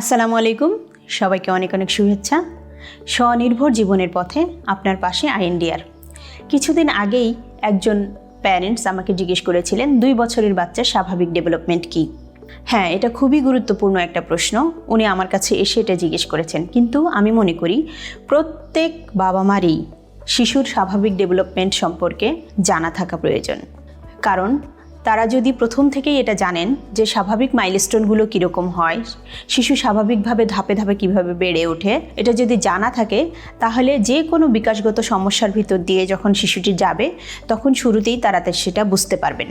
আসসালামু আলাইকুম। সবাইকে অনেক অনেক শুভেচ্ছা। স্বনির্ভর জীবনের পথে আপনার পাশে আইএনডিআর কিছুদিন আগেই একজন প্যারেন্টস আমাকে জিজ্ঞেস করেছিলেন, দুই বছরের বাচ্চার স্বাভাবিক ডেভেলপমেন্ট কী? হ্যাঁ এটা খুবই গুরুত্বপূর্ণ একটা প্রশ্ন। উনি আমার কাছে এসে এটা জিজ্ঞেস করেছেন। কিন্তু আমি মনে করি, প্রত্যেক বাবা মারই শিশুর স্বাভাবিক ডেভেলপমেন্ট সম্পর্কে জানা থাকা প্রয়োজন। কারণ তারা যদি প্রথম থেকেই এটা জানেন যে স্বাভাবিক মাইলস্টোনগুলো কীরকম হয়, শিশু স্বাভাবিকভাবে ধাপে ধাপে কীভাবে বেড়ে ওঠে, এটা যদি জানা থাকে, তাহলে যে কোনো বিকাশগত সমস্যার ভিতর দিয়ে যখন শিশুটি যাবে, তখন শুরুতেই তারা সেটা বুঝতে পারবেন।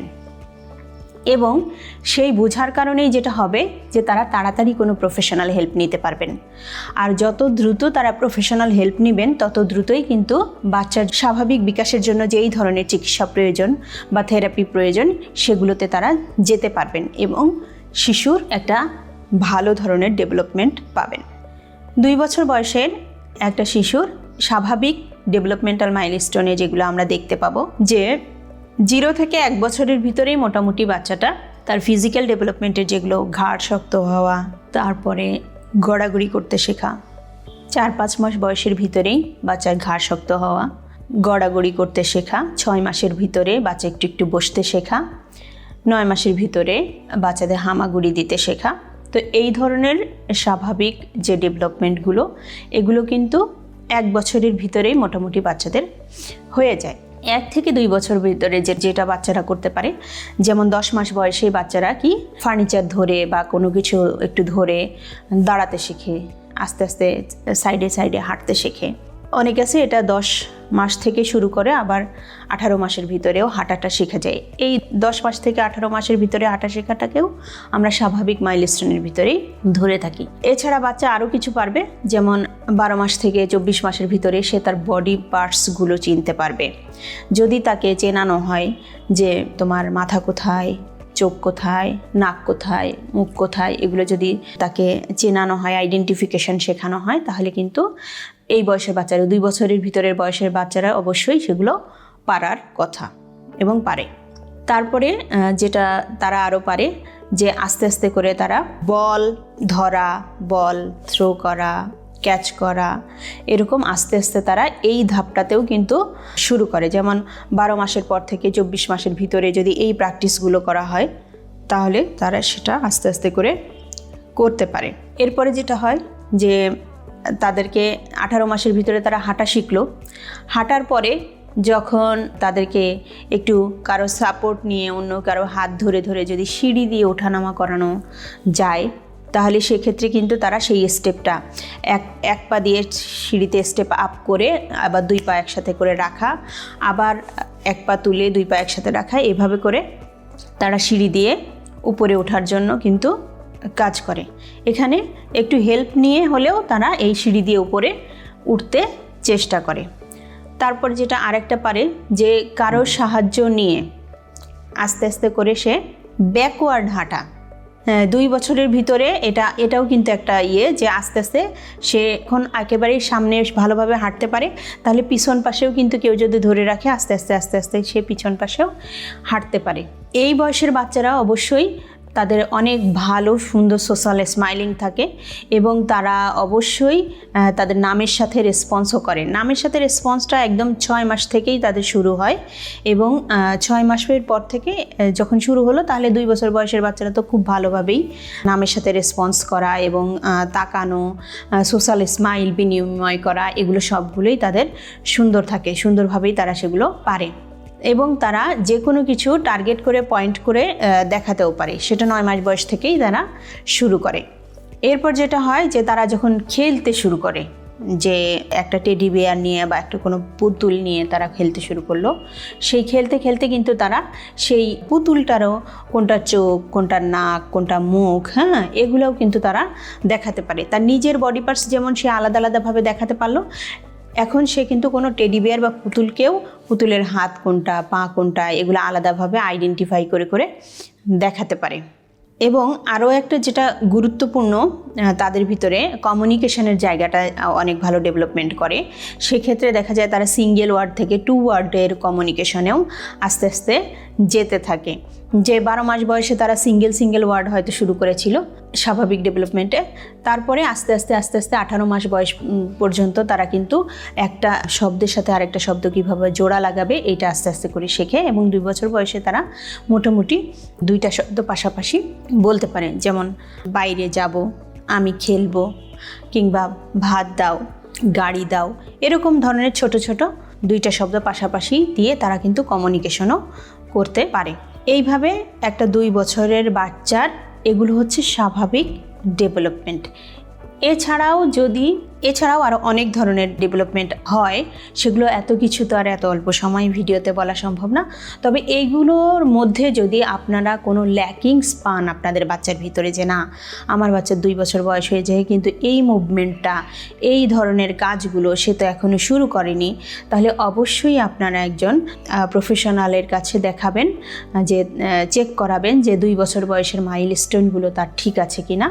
এবং সেই বোঝার কারণেই যেটা হবে যে তারা তাড়াতাড়ি কোনো প্রফেশনাল হেল্প নিতে পারবেন। আর যত দ্রুত তারা প্রফেশনাল হেল্প নেবেন, তত দ্রুতই কিন্তু বাচ্চার স্বাভাবিক বিকাশের জন্য যেই ধরনের চিকিৎসা প্রয়োজন বা থেরাপি প্রয়োজন, সেগুলোতে তারা যেতে পারবেন এবং শিশুর একটা ভালো ধরনের ডেভেলপমেন্ট পাবেন। দুই বছর বয়সের একটা শিশুর স্বাভাবিক ডেভেলপমেন্টাল মাইলস্টোনে যেগুলো আমরা দেখতে পাবো, যে জিরো থেকে এক বছরের ভিতরেই মোটামুটি বাচ্চাটা তার ফিজিক্যাল ডেভেলপমেন্টের যেগুলো ঘাড় শক্ত হওয়া, তারপরে গড়াগড়ি করতে শেখা। চার পাঁচ মাস বয়সের ভিতরেই বাচ্চার ঘাড় শক্ত হওয়া, গড়াগড়ি করতে শেখা, ছয় মাসের ভিতরে বাচ্চা একটু একটু বসতে শেখা, নয় মাসের ভিতরে বাচ্চাদের হামাগুড়ি দিতে শেখা। তো এই ধরনের স্বাভাবিক যে ডেভেলপমেন্টগুলো এগুলো কিন্তু এক বছরের ভিতরেই মোটামুটি বাচ্চাদের হয়ে যায়। এক থেকে দুই বছর ভিতরে যে যেটা বাচ্চারা করতে পারে, যেমন দশ মাস বয়সে বাচ্চারা কি ফার্নিচার ধরে বা কোনো কিছু একটু ধরে দাঁড়াতে শেখে, আস্তে আস্তে সাইডে সাইডে হাঁটতে শেখে। অনেক আছে এটা দশ মাস থেকে শুরু করে, আবার আঠারো মাসের ভিতরেও হাঁটাটা শেখা যায়। এই দশ মাস থেকে আঠারো মাসের ভিতরে হাঁটা শেখাটাকেও আমরা স্বাভাবিক মাইলস্টোনের ভিতরেই ধরে থাকি। এছাড়া বাচ্চা আরও কিছু পারবে, যেমন বারো মাস থেকে চব্বিশ মাসের ভিতরে সে তার বডি পার্টসগুলো চিনতে পারবে। যদি তাকে চেনানো হয় যে তোমার মাথা কোথায়, চোখ কোথায়, নাক কোথায়, মুখ কোথায়, এগুলো যদি তাকে চেনানো হয়, আইডেন্টিফিকেশন শেখানো হয়, তাহলে কিন্তু এই বয়সের বাচ্চারা, দুই বছরের ভিতরের বয়সের বাচ্চারা অবশ্যই সেগুলো পারার কথা এবং পারে। তারপরে যেটা তারা আরও পারে, যে আস্তে আস্তে করে তারা বল, ধরা, বল থ্রো করা ক্যাচ করা, এরকম আস্তে আস্তে তারা এই ধাপটাতেও কিন্তু শুরু করে। যেমন বারো মাসের পর থেকে চব্বিশ মাসের ভিতরে যদি এই প্র্যাকটিসগুলো করা হয়, তাহলে তারা সেটা আস্তে আস্তে করে করতে পারে। এরপরে যেটা হয় যে তাদেরকে আঠারো মাসের ভিতরে তারা হাঁটা শিখলো। হাঁটার পরে যখন তাদেরকে একটু কারও সাপোর্ট নিয়ে অন্য কারও হাত ধরে ধরে যদি সিঁড়ি দিয়ে ওঠানামা করানো যায়, তাহলে সেক্ষেত্রে কিন্তু তারা সেই স্টেপটা এক এক পা দিয়ে সিঁড়িতে স্টেপ আপ করে আবার দুই পা একসাথে করে রাখা, আবার এক পা তুলে দুই পা একসাথে রাখা, এভাবে করে তারা সিঁড়ি দিয়ে উপরে ওঠার জন্য কিন্তু কাজ করে। এখানে একটু হেল্প নিয়ে হলেও তারা এই সিঁড়ি দিয়ে উপরে উঠতে চেষ্টা করে। তারপর যেটা আরেকটা পারে যে কারও সাহায্য নিয়ে আস্তে আস্তে করে সে ব্যাকওয়ার্ড হাঁটা। হ্যাঁ, দুই বছরের ভিতরে এটা এটাও কিন্তু একটা ইয়ে যে আস্তে আস্তে সে এখন একেবারেই সামনে ভালোভাবে হাঁটতে পারে। তাহলে পিছন পাশেও কিন্তু কেউ যদি ধরে রাখে আস্তে আস্তে আস্তে আস্তে সে পিছন পাশেও হাঁটতে পারে। এই বয়সের বাচ্চারা অবশ্যই তাদের অনেক ভালো, সুন্দর সোশ্যাল স্মাইলিং থাকে এবং তারা অবশ্যই তাদের নামের সাথে রেসপন্সও করে। নামের সাথে রেসপন্সটা একদম ছয় মাস থেকেই তাদের শুরু হয় এবং ছয় মাসের পর থেকে যখন শুরু হলো তাহলে দুই বছর বয়সের বাচ্চারা তো খুব ভালোভাবেই নামের সাথে রেসপন্স করা এবং তাকানো সোশ্যাল স্মাইল বিনিময় করা, এগুলো সবগুলোই তাদের সুন্দর থাকে, সুন্দরভাবেই তারা সেগুলো পারে। এবং তারা যে কোনো কিছু টার্গেট করে পয়েন্ট করে দেখাতেও পারে। সেটা নয় মাস বয়স থেকেই তারা শুরু করে। এরপর যেটা হয় যে তারা যখন খেলতে শুরু করে, যে একটা টেডি বেয়ার নিয়ে বা একটা কোনো পুতুল নিয়ে তারা খেলতে শুরু করল, সেই খেলতে খেলতে কিন্তু তারা সেই পুতুলটারও কোনটা চোখ, কোনটা নাক, কোনটা মুখ হ্যাঁ এগুলোও কিন্তু তারা দেখাতে পারে। তার নিজের বডি পার্টস যেমন সে আলাদা আলাদাভাবে দেখাতে পারল এখন সে কিন্তু কোনো টেডি বেয়ার বা পুতুলকেও পুতুলের হাত কোনটা, পা কোনটা এগুলো আলাদাভাবে আইডেন্টিফাই করে করে দেখাতে পারে। এবং আরও একটা যেটা গুরুত্বপূর্ণ তাদের ভিতরে কমিউনিকেশনের জায়গাটা অনেক ভালো ডেভেলপমেন্ট করে। সেক্ষেত্রে দেখা যায় তারা সিঙ্গেল ওয়ার্ড থেকে টু ওয়ার্ডের কমিউনিকেশনেও আস্তে আস্তে যেতে থাকে। যে বারো মাস বয়সে তারা সিঙ্গেল সিঙ্গেল ওয়ার্ড হয়তো শুরু করেছিল স্বাভাবিক ডেভেলপমেন্টে। তারপরে আস্তে আস্তে আস্তে আস্তে আঠারো মাস বয়স পর্যন্ত তারা কিন্তু একটা শব্দের সাথে আরেকটা শব্দ কীভাবে জোড়া লাগাবে এটা আস্তে আস্তে করে শেখে এবং দুই বছর বয়সে তারা মোটামুটি দুইটা শব্দ পাশাপাশি বলতে পারেন। যেমন, বাইরে যাব, আমি খেলব, কিংবা ভাত দাও, গাড়ি দাও, এরকম ধরনের ছোট ছোট দুইটা শব্দ পাশাপাশি দিয়ে তারা কিন্তু কমিউনিকেশনও করতে পারে। এইভাবে একটা দুই বছরের বাচ্চার এগুলো হচ্ছে স্বাভাবিক ডেভেলপমেন্ট এছাড়াও যদি এছাড়াও আরও অনেক ধরনের ডেভেলপমেন্ট হয়। সেগুলো এত কিছু তো আর এত অল্প সময় ভিডিওতে বলা সম্ভব না। তবে এইগুলোর মধ্যে যদি আপনারা কোনো ল্যাকিংস পান আপনাদের বাচ্চার ভিতরে যে না, আমার বাচ্চার দুই বছর বয়স হয়ে যায় কিন্তু এই মুভমেন্টটা এই ধরনের কাজগুলো সে তো এখনও শুরু করেনি, তাহলে অবশ্যই আপনারা একজন প্রফেশনালের কাছে দেখাবেন, যে চেক করাবেন যে দুই বছর বয়সের মাইল স্টোনগুলো তার ঠিক আছে কিনা।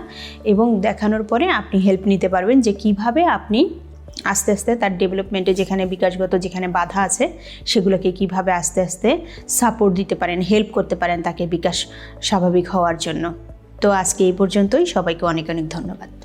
এবং দেখানোর পরে আপনি হেল্প নিতে পারবেন যে কীভাবে আপনি আস্তে আস্তে তার ডেভেলপমেন্টে যেখানে বিকাশগত যেখানে বাধা আছে, সেগুলোকে কীভাবে আস্তে আস্তে সাপোর্ট দিতে পারেন হেল্প করতে পারেন তাকে বিকাশ স্বাভাবিক হওয়ার জন্য। তো আজকে এই পর্যন্তই। সবাইকে অনেক অনেক ধন্যবাদ।